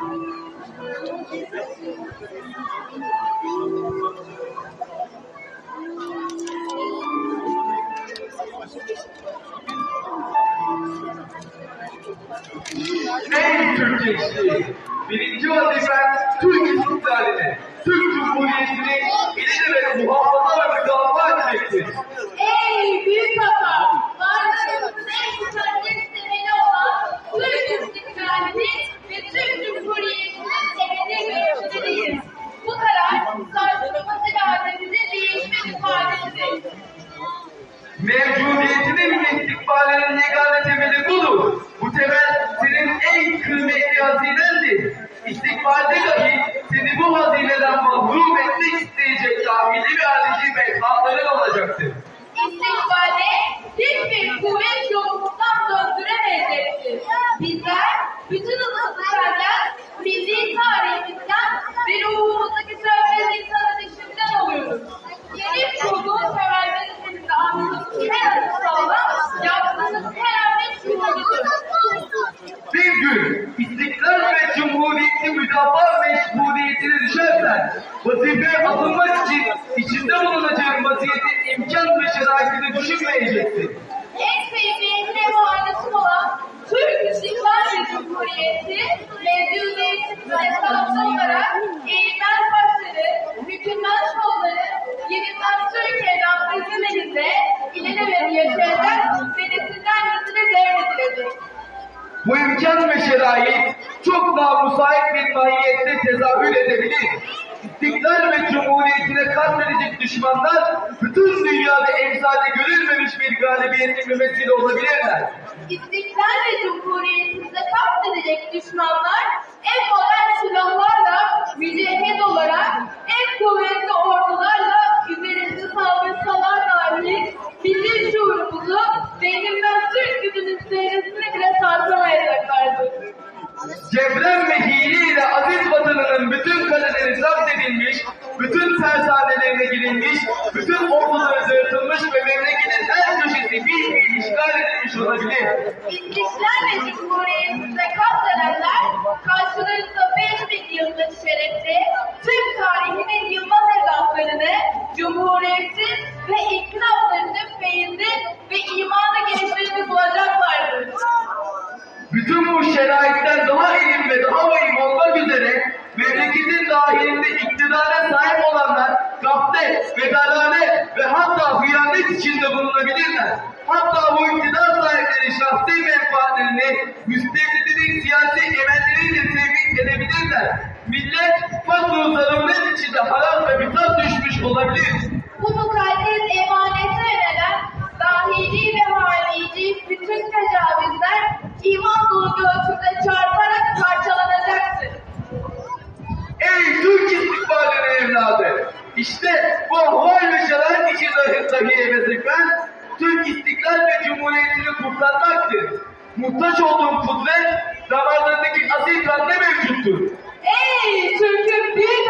Ey Türk gençliği! Birinci vazifen Türk istiklalini, Türk Cumhuriyeti'ni ilelebet muhafaza ve müdafaa etmektir. Meyhanların olacaktır. İstikbalde hiçbir kuvvet yolumuzdan döndüremeyecektir. Bizler bütün ısıtlardan, milli tarihimizden ve ruhumuzdaki sönmez insanın işinden oluyoruz. Yeni kurduğu severmenizde anladığımız her sağlam, yaptığınız her şuurludur. Bir gün istiklal ve cumhuriyeti müdafaa mecburiyetine düşersen vazifeye alınmak için içinde bulunacağın vaziyetin imkan ve şeraitini düşünmeyeceksin. En sevdiğim emanetim olan Türk İstiklal ve Cumhuriyeti mevcudiyetinin esası olarak eğilmez başları, bükülmez kolları, yenilmez Türkiye'den bizim elinde ilelebet yaşayacak ve nesilden nesile devredilecek. Bu imkan ve şerait çok daha müsait bir mahiyette tezahür edebilir. İstiklal ve cumhuriyetine kastedecek düşmanlar bütün dünyada emsali görülmemiş bir galibiyetin mümessili olabilirler. İstiklal ve Cumhuriyetimize kastedilecek düşmanlar en modern silahlarla, mücehhed olarak, en kuvvetli ordularla üzerimize saldırsalar dahi milli şuurumuzu ve yenilmez Türk gücünün zehresini bile sarsamayacaklardır. Cebren olabilir. İstiklal ve Cumhuriyetimize kastedenler karşılarında 5000 yıllık şerefli Türk tarihinin yılmaz evlatlarını, Cumhuriyetin ve inkılaplarının feyizli ve imanı gençlerini bulacaklardır. Bütün bu şeraitten daha elim ve daha vahim olmak üzere memleketin dahilinde iktidara sahip olanlar gaflet, vedalane ve hatta hıyanet içinde bulunabilirler. Hatta bu iktidar sahipleri şahsi menfaatlerini müstebdinin siyasi emelleriyle temin edebilirler. Millet fakr zaruret içinde haram ve bitat düşmüş olabilir. Dahi vazifen Türk istiklal ve cumhuriyetini kurtarmaktır. Muhtaç olduğun kudret damarlarındaki asil kanda mevcuttur. Ey Türk'ün büyük